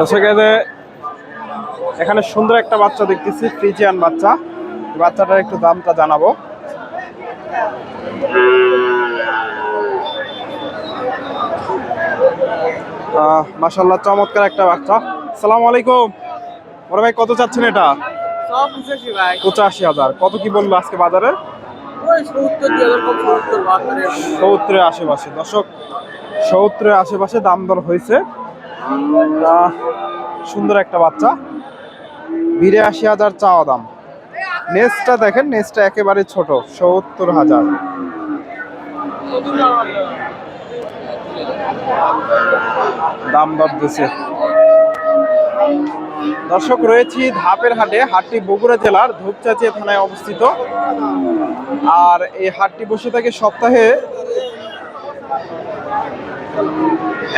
দর্শক এখানে সুন্দর একটা বাচ্চা দেখতেছি ফ্রিজিয়ান বাচ্চা। বাচ্চাটার একটু দামটা জানাব। মাসাল্লাহ চমৎকার একটা বাচ্চা। সালাম আলাইকুম। বড় ভাই কত চাচ্ছেন এটা? পঁচাশি হাজার। কত কি বলল আজকে বাজারে। সত্তরের আশেপাশে। দর্শক সত্তরের আশেপাশে দাম দর হয়েছে। সুন্দর একটা বাচ্চা। বিরাশি হাজার চাওয়া দাম। নেসটা দেখেন, নেসটা একেবারে ছোট, সত্তর হাজার। দাম দর দিছে দর্শক, রয়েছি ধাপের হাটে, হাটটি বগুড়া জেলার ধূপচাচিয়া থানায় অবস্থিত। আর এই হাটটি বসে থাকে সপ্তাহে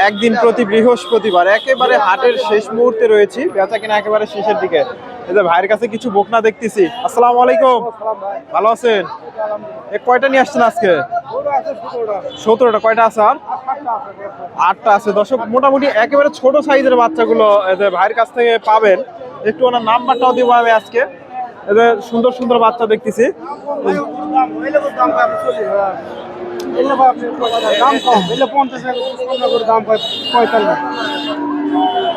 একদিন প্রতি বৃহস্পতিবার, একেবারে হাটের শেষ মুহূর্তে রয়েছি বেচা কিনা একেবারে শেষের দিকে। ভাইয়ের কাছে কিছু বকনা দেখতেছি। আসসালামু আলাইকুম। ভালো আছেন? এ কয়টা নিয়ে আসছেন আজকে? সতেরোটা। কয়টা আছে আর? আটটা আছে। দর্শক, মোটামুটি একেবারে ছোট সাইজের বাচ্চাগুলো ভাইয়ের কাছ থেকে পাবেন। একটু ওনার নাম্বারটাও দিব আমি আজকে। যে সুন্দর সুন্দর বাচ্চা দেখতেছি।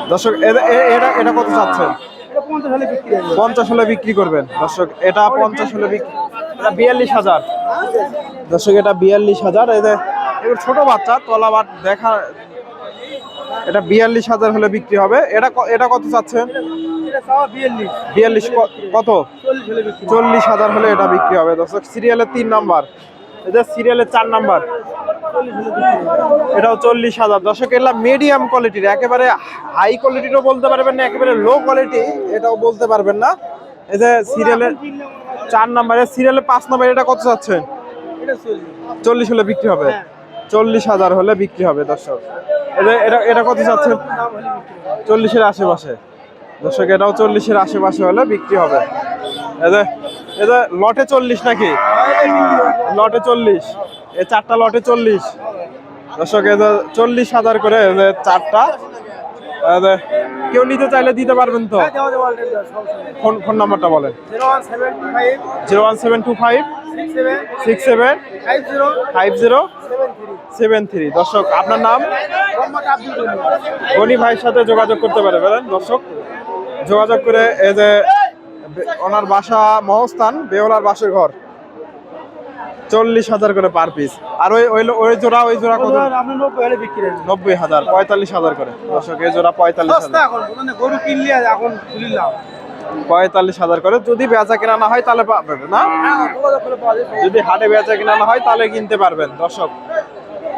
দর্শক এ- এ- এটা এটা কত চাচ্ছেন? পঞ্চাশ হলে বিক্রি করবেন। দর্শক এটা পঞ্চাশ হলে বিক্রি এটা বিয়াল্লিশ হাজার। দর্শক এটা বিয়াল্লিশ হাজার। এই যে এগুলো ছোট বাচ্চা তলাবার দেখা এটা বিয়াল্লিশ হাজার হলে বিক্রি হবে। এটা ক- এটা কত চাচ্ছেন? বিয়াল্লিশ। কত? চল্লিশ হাজার হলে এটা বিক্রি হবে। দর্শক সিরিয়ালের তিন নাম্বার। এটা সিরিয়ালের চার নাম্বার। এটাও চল্লিশ হাজার। দর্শক, এগুলা মিডিয়াম কোয়ালিটির একেবারে হাই কোয়ালিটিরও বলতে পারবেন না, একেবারে লো কোয়ালিটি এটাও বলতে পারবেন না। এই যে সিরিয়ালের চার নাম্বারে সিরিয়ালের পাঁচ নাম্বার, এটা কত চাচ্ছেন? চল্লিশ হলে বিক্রি হবে। চল্লিশ হাজার হলে বিক্রি হবে, দর্শক। এটা এটা এটা কত চাচ্ছেন? চল্লিশের আশেপাশে। দর্শক, এটাও চল্লিশের আশেপাশে হলে বিক্রি হবে। এদের এদের লটে চল্লিশ নাকি? লটে চল্লিশ। এই চারটা লটে চল্লিশ। দর্শক এদের চল্লিশ হাজার করে চারটা কেউ নিতে চাইলে দিতে পারবেন তো? ফোন ফোন নাম্বারটা বলেন। Zero one seven two five. Six seven. Five zero. Seven three. দর্শক, আপনার নাম? গনি ভাইয়ের সাথে যোগাযোগ করতে পারে। বলেন, দর্শক, যোগাযোগ করে এই যে ওনার বাসা মহস্থান বেওলার বাসের ঘর। চল্লিশ হাজার করে পার পিস আর ওই ওই জোড়া ওই জোড়া কত? নব্বই হাজার পঁয়তাল্লিশ হাজার করে। দর্শক এই জোড়া পঁয়তাল্লিশ হাজার। গরু কিনলে এখন পঁয়তাল্লিশ হাজার করে। যদি বেচা কেনা না হয় তাহলে পাবেন না। যদি হাটে বেচা কেনা না হয় তাহলে কিনতে পারবেন। দর্শক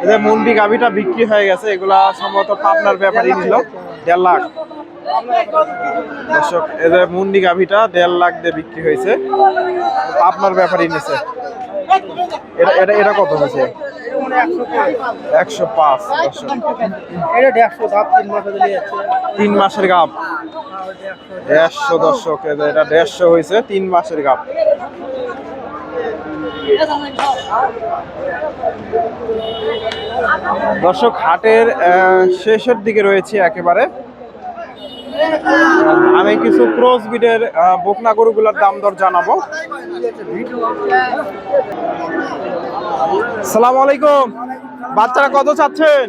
এদের মুন্ডি গাভিটা বিক্রি হয়ে গেছে এগুলা সম্ভবত পাবনার ব্যাপারই নিল। দেড় লাখ। দর্শক এদের মুন্ডি গাভিটা দেড় লাখ দিয়ে বিক্রি হয়েছে। আপনার ব্যাপারই নিছে এটা এটা এটা কত হয়েছে? একশো পাঁচ তিন মাসের গাভ দেড়শো, দর্শক এটা দেড়শো হয়েছে, তিন মাসের গাভ দর্শক, হাটের শেষের দিকে রয়েছে একেবারে। আমি কিছু ক্রস বিডের বকনা গরুগুলোর দাম দর জানাব। সালাম আলাইকুম। বাচ্চারা কত চাচ্ছেন?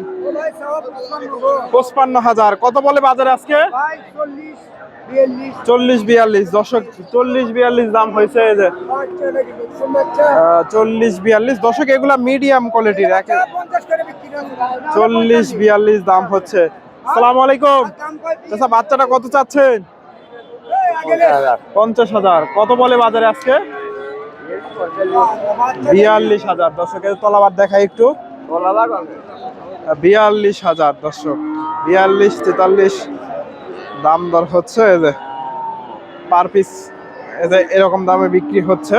পঁচপান্ন হাজার। কত বলে বাজারে আজকে? চল্লিশ বিয়াল্লিশ। দশক চল্লিশ বিয়াল্লিশ দাম হয়েছে যে। চল্লিশ বিয়াল্লিশ। দশক এগুলা মিডিয়াম কোয়ালিটির চল্লিশ বিয়াল্লিশ দাম হচ্ছে। সালাম আলাইকুম। আচ্ছা বাচ্চাটা কত চাচ্ছেন? পঞ্চাশ হাজার। কত বলে বাজারে আজকে? বিয়াল্লিশ হাজার। দর্শকের তলাবার দেখা একটু। বিয়াল্লিশ হাজার, দর্শক। বিয়াল্লিশ, তেতাল্লিশ। দাম দর হচ্ছে, এই যে পার পিস, এই যে এরকম দামে বিক্রি হচ্ছে।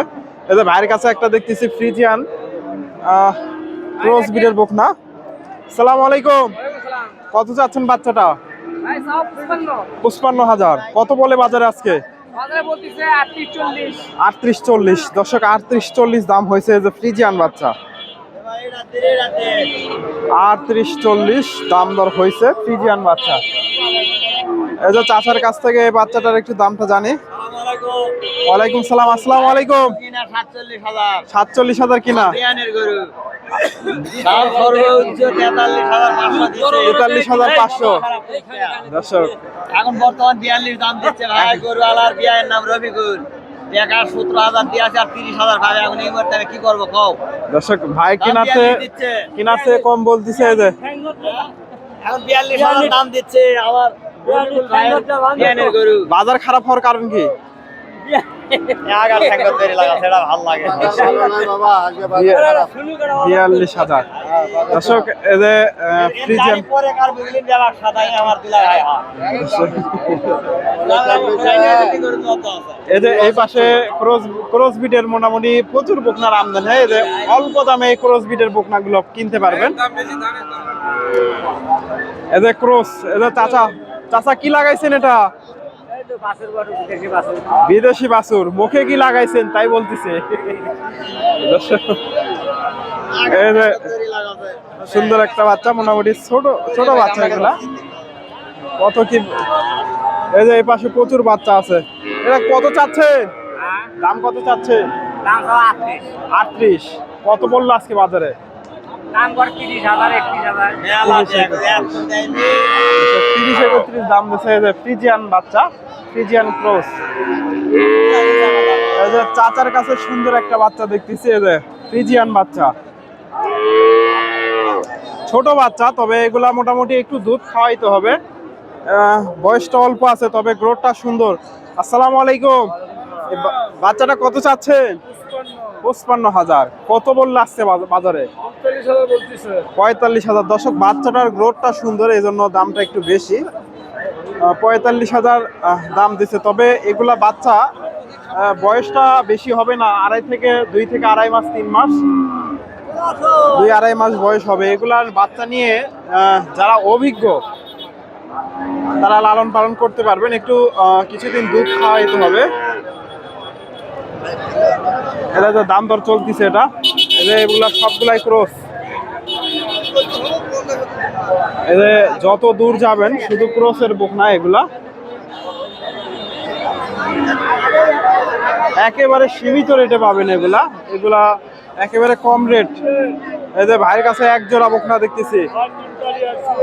এই যে ভাইয়ের কাছে একটা দেখতেছি, ফ্রিজিয়ান। ক্রস বিডের বুক না? সালাম আলাইকুম। কত চাচ্ছেন বাচ্চাটা? ভাই সব পঞ্চান্ন পঁচপান্ন হাজার। কত বলে বাজারে আজকে? আটত্রিশ চল্লিশ। দর্শক আটত্রিশ চল্লিশ দাম হয়েছে যে ফ্রিজিয়ান বাচ্চা। আটত্রিশ চল্লিশ দাম দর হয়েছে ফ্রিজিয়ান বাচ্চা। এই যে চাচার কাছ থেকে এই বাচ্চাটার একটু দামটা জানি। ওয়ালাইকুম সালাম আসসালামু আলাইকুম। সাতচল্লিশ হাজার। সাতচল্লিশ হাজার কিনা? তেতাল্লিশ হাজার পাঁচশো দিচ্ছে তেতাল্লিশ হাজার পাঁচশো। দর্শক এখন বর্তমান বিয়াল্লিশ দাম দিচ্ছে ভাই গরু আলার নাম রবিকুল। টাকা সতেরো হাজার দিয়ে আছে আর তিরিশ হাজার ভাই এখন এই মুহূর্তে কি করব কও? দর্শক ভাই কিনাতে 42 দিচ্ছে। কিনাতে কম বলতেছে যে। এখন বিয়াল্লিশ হাজার দাম দিচ্ছে গরু। বাজার খারাপ হওয়ার কারণ কি? বিয়াল্লিশ হাজার। দর্শক এই পাশে ক্রস ক্রস বিটের মোটামুটি প্রচুর বকনার আমদানি হয়। যে অল্প দামে এই ক্রস বিটের বকনাগুলো কিনতে পারবেন। যে ক্রস যে চাচা চাচা কি লাগাইছেন এটা? বিদেশি বাছুর মুখে কি লাগাইছেন তাই বলতেছে। সুন্দর একটা বাচ্চা মোটামুটি ছোট ছোট বাচ্চা এগুলা। কত কি এই যে এই পাশে প্রচুর বাচ্চা আছে। এটা কত চাচ্ছে? দাম কত চাচ্ছে? আটত্রিশ। কত বলল আজকে বাজারে? তিরিশ দাম বাচ্চা চাচার কাছে সুন্দর একটা বাচ্চা দেখতেছি, এই যে ফ্রিজিয়ান বাচ্চা। ছোট বাচ্চা, তবে এগুলা মোটামুটি একটু দুধ খাওয়াইতে হবে। বয়সটা অল্প আছে, তবে গ্রোথটা সুন্দর। আসসালামু আলাইকুম। বাচ্চাটা কত চাচ্ছেন পঁচপান্ন হাজার। কত বললে আসছে বাজারে? পঁয়তাল্লিশ হাজার দশক বাচ্চাটার গ্রোথটা সুন্দর এই জন্য দামটা একটু বেশি। পঁয়তাল্লিশ হাজার দাম দিছে। তবে এগুলা বাচ্চা বয়সটা বেশি হবে না আড়াই থেকে দুই থেকে আড়াই মাস তিন মাস। দুই আড়াই মাস বয়স হবে। এগুলার বাচ্চা নিয়ে যারা অভিজ্ঞ তারা লালন পালন করতে পারবেন। একটু কিছুদিন দুধ খাওয়াইতে হবে। এটা তো দাম দর চলতেছে এটা এগুলা সবগুলাই ক্রস। যে যত দূর যাবেন, শুধু ক্রসের বুক না এগুলা। একেবারে সীমিত রেটে পাবেন এগুলা। এগুলা একেবারে কম রেট। এই যে ভাইয়ের কাছে এক জোড়া বকনা দেখতেছি।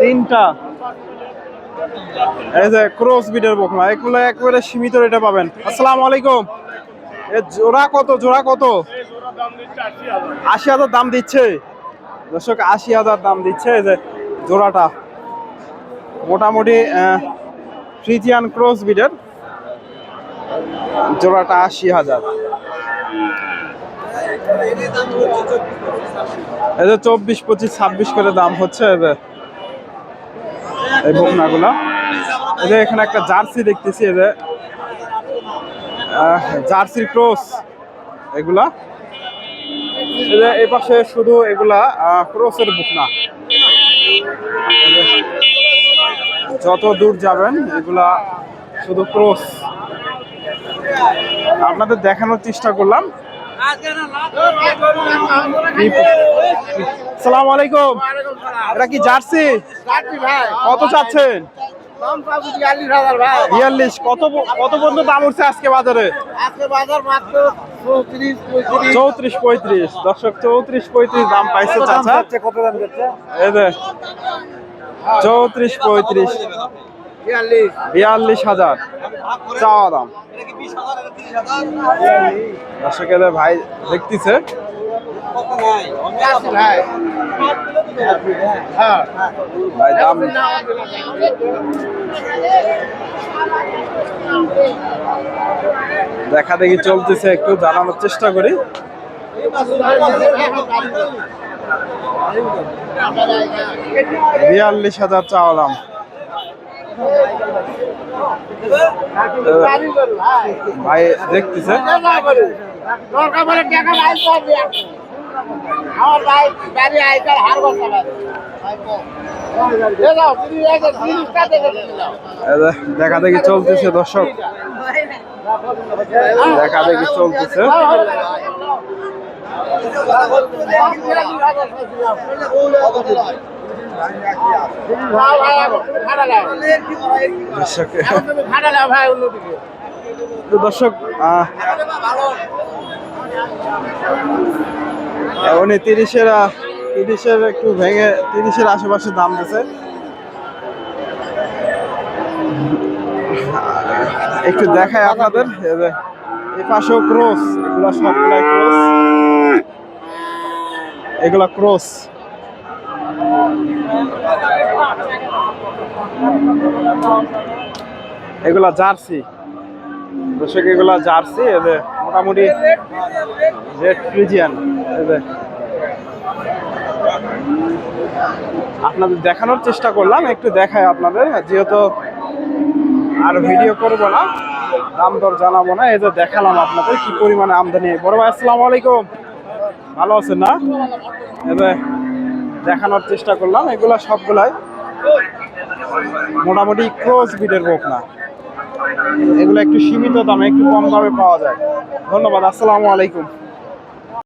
তিনটা। এই যে ক্রস বিডের বকনা এগুলো একেবারে সীমিত রেটে পাবেন। আসসালামু আলাইকুম। জোড়া কত জোড়া কত? আশি হাজার দাম দিচ্ছে। দর্শক, আশি হাজার দাম দিচ্ছে যে জোড়াটা। মোটামুটি ফ্রিজিয়ান ক্রস বিডের জোড়াটা আশি হাজার। এই যে চব্বিশ, পঁচিশ, ছাব্বিশ করে দাম হচ্ছে এই বকনাগুলা। এখানে একটা জার্সি দেখতেছি, এই যে জার্সির ক্রস এগুলা। এই পাশে শুধু এগুলা ক্রসের বুক না। যত দূর যাবেন এগুলা শুধু ক্রস। আপনাদের দেখানোর চেষ্টা করলাম। সালাম আলাইকুম। এটা কি জার্সি? কত চাচ্ছেন? বিয়াল্লিশ কত কত পর্যন্ত দাম উঠছে আজকে বাজারে? চৌত্রিশ পঁয়ত্রিশ। দর্শক চৌত্রিশ পঁয়ত্রিশ দাম পাইছে চাচা। কত দাম এই যে চৌত্রিশ পঁয়ত্রিশ। বিয়াল্লিশ। হাজার। চাওয়া দাম। দর্শক এদের ভাই দেখতেছে দেখা দেখি চলতেছে একটু জানানোর চেষ্টা করি। বিয়াল্লিশ হাজার চাওয়া দাম। ভাই দেখতেছে। আমার ভাই বাড়ি আইকার হার দেখা দেখি চলতেছে দর্শক দেখা দেখি চলতেছে দর্শক উনি তিরিশের তিরিশের একটু ভেঙে, তিরিশের আশেপাশে দাম দিয়েছে একটু দেখায় আপনাদের, এই পাশেও ক্রস, এগুলা সবগুলাই ক্রস। এগুলা ক্রস। এগুলা জার্সি। দর্শক, এগুলা জার্সি এদের মোটামুটি আপনাদের দেখানোর চেষ্টা করলাম, একটু দেখায় আপনাদের, যেহেতু আর ভিডিও করব না, দাম দর জানাব না, এই যে দেখালাম আপনাদের কি পরিমাণে আমদানি। বড় ভাই, আসসালামু আলাইকুম। ভালো আছেন না? এবার দেখানোর চেষ্টা করলাম, এগুলা সবগুলাই মোটামুটি ক্রস বিটের বোক না। এগুলো একটু সীমিত দামে একটু কম দামে পাওয়া যায়। ধন্যবাদ আসসালামু আলাইকুম।